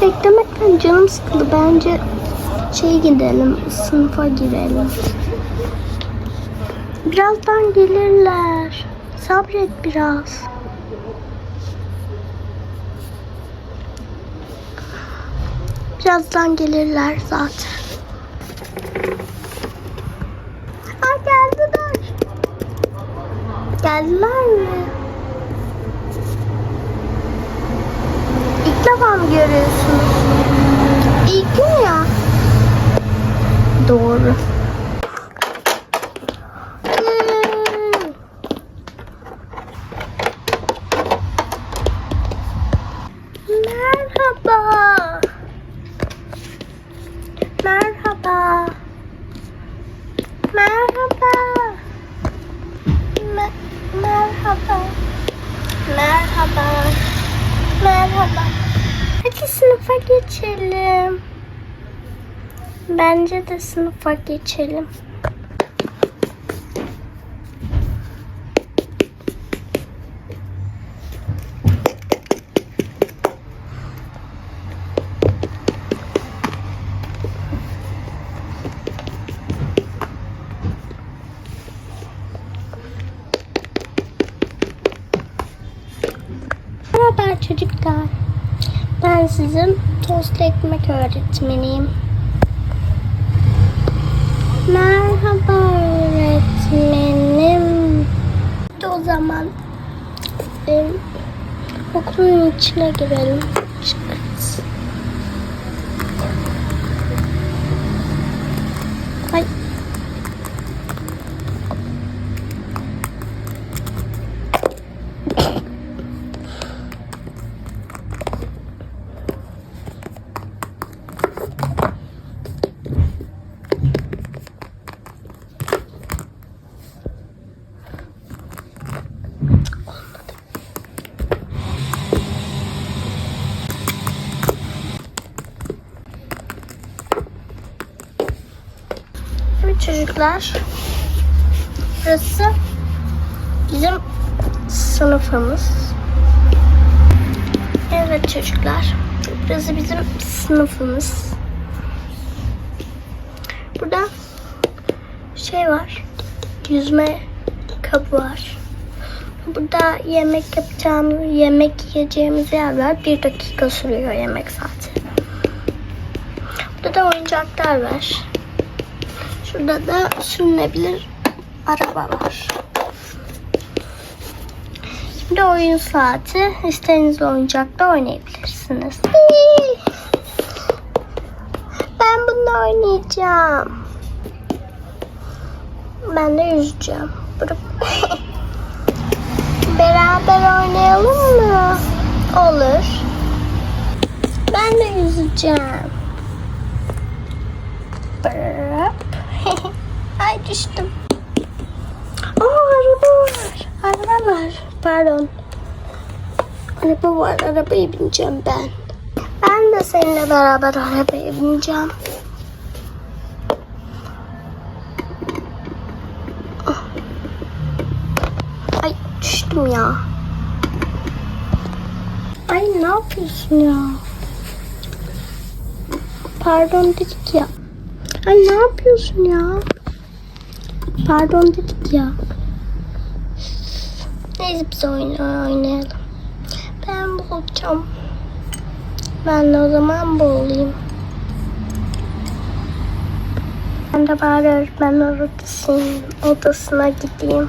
beklemekten canım sıkıldı. Bence şey gidelim, sınıfa girelim. Birazdan gelirler. Sabret biraz. Birazdan gelirler zaten. Aa geldiler. Geldiler mi? Defa mı görüyorsunuz? İlk gün ya. Doğru. Hmm. Merhaba. Merhaba. Merhaba. Me- merhaba. Merhaba. Merhaba. Hadi sınıfa geçelim. Bence de sınıfa geçelim. Merhaba çocuklar. Ben sizin tost ekmek öğretmeniyim. Merhaba öğretmenim. O zaman e, okulun içine girelim. Çıkarız. Ay. Evet çocuklar. Burası bizim sınıfımız. Evet çocuklar. Burası bizim sınıfımız. Burada şey var. Yüzme kabı var. Burada yemek yapacağımız, yemek yiyeceğimiz yer var. Bir dakika sürüyor yemek saati. Burada da oyuncaklar var. Şurada da sürünebilir araba var. Şimdi oyun saati. İstediğiniz oyuncakla oynayabilirsiniz. Ben bununla oynayacağım. Ben de yüzeceğim. Beraber oynayalım mı? Olur. Ben de yüzeceğim. Ay düştüm. Aa araba var. Araba var. Pardon. Araba var. Arabaya bineceğim ben. Ben de seninle beraber arabaya bineceğim. Ay düştüm ya. Ay ne yapıyorsun ya? Pardon dedik ya. Ay ne yapıyorsun ya? Pardon dedik ya. Neyse biz oynayalım. Ben bulacağım. Ben de o zaman bulayım. Ben de bari öğretmen odasına gideyim.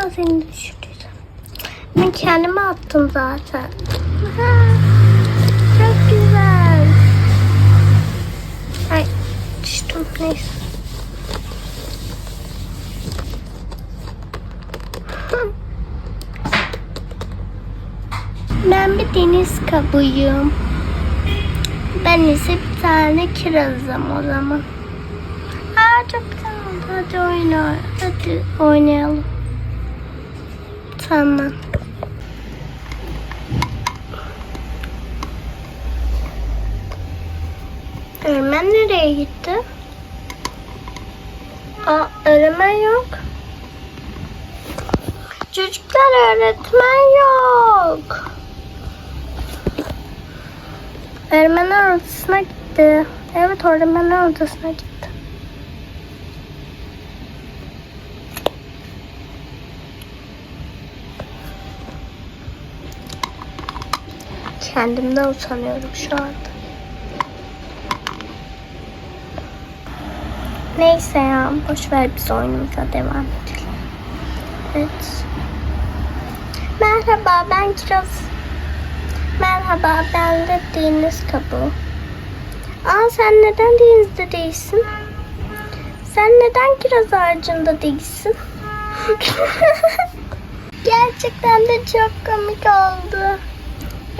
Pardon seni düşürdüm. Ben kendime attım zaten. Çok güzel. Ay düştüm neyse. Ben bir deniz kabuyum. Ben ise bir tane kirazım o zaman. Aa çok güzel oldu. Hadi oyna. Hadi oynayalım. Tamam. Öğretmen nereye gitti? Aa, öğretmen yok. Çocuklar öğretmen yok. Öğretmenler odasına gitti. Evet öğretmenler odasına gitti. Kendimden utanıyorum şu anda. Neyse ya boş ver biz oyunumuza devam edelim. Evet. Merhaba ben Kiraz. Merhaba ben de deniz kabuğu. Aa sen neden denizde değilsin? Sen neden kiraz ağacında değilsin? Gerçekten de çok komik oldu.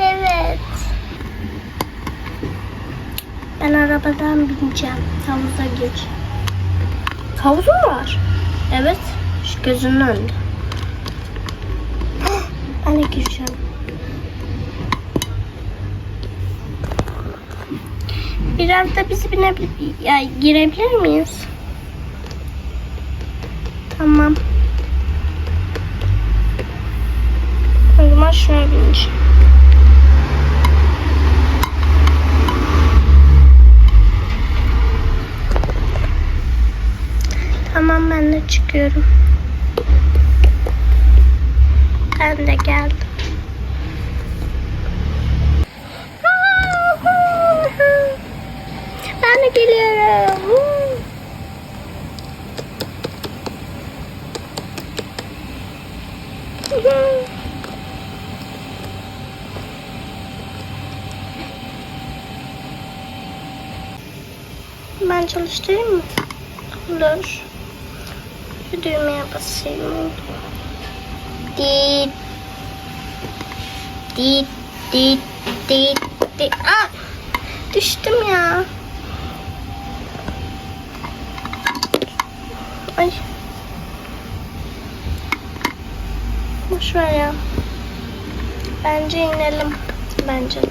Evet. Ben arabadan bineceğim. Havuza gireceğim. Havuz var? Evet. Şu gözünün önünde. Ben de gireceğim. Biraz da bizi binebilir, ya girebilir miyiz? Tamam. O zaman şuna bineceğim. Tamam ben de çıkıyorum. Ben de geldim. Ben de geliyorum. Ben çalıştırayım mı? Dur. Şu düğmeye basayım. Dit. Dit. Dit. Dit. Dit. Aa! Düştüm ya. Ay. Boş ver ya. Bence inelim. Bence de.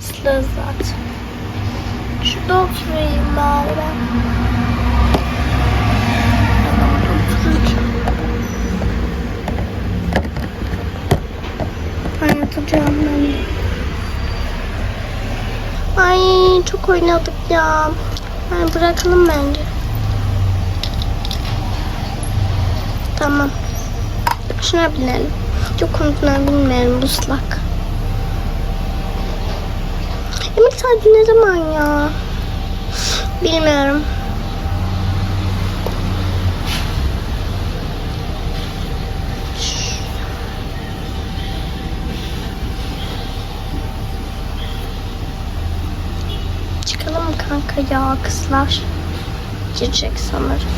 Islı zaten. Şurada oturayım bari. Ben yatacağım ben. Ay çok oynadık ya. Yani bırakalım bence. Tamam. Şuna binelim. Çok unutma bilmiyorum bu ıslak. Yemek saati ne zaman ya? Bilmiyorum. Çıkalım ya kızlar? Girecek sanırım.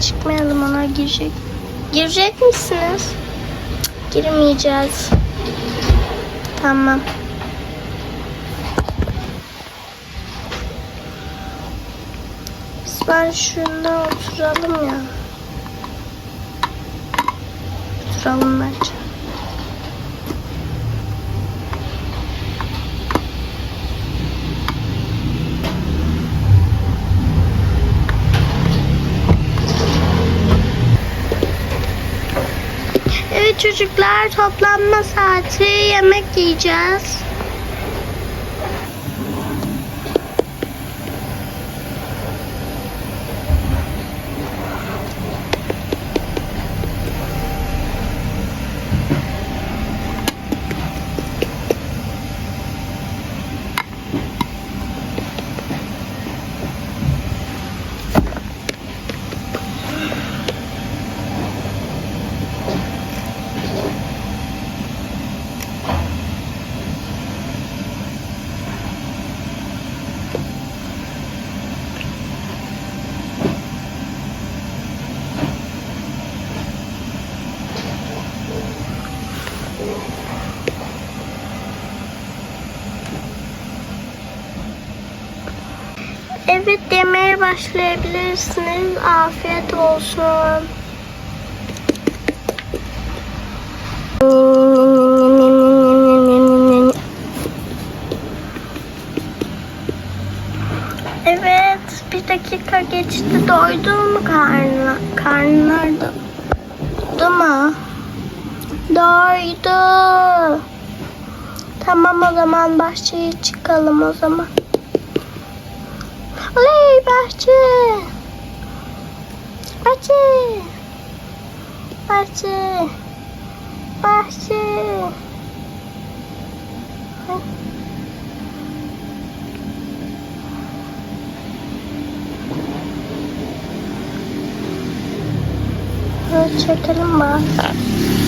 Çıkmayalım ona girecek. Girecek misiniz? Girmeyeceğiz. Tamam. Biz ben şunda oturalım ya. Oturalım bence. Evet çocuklar toplanma saati yemek yiyeceğiz. Evet demeye başlayabilirsiniz. Afiyet olsun. Evet, bir dakika geçti. Doydun mu karnına? Karnlar da. Doydu mu? Doydu. Tamam o zaman bahçeye çıkalım o zaman. Liberte! Parte! Parte! Parte! Eu tinha aquele mapa.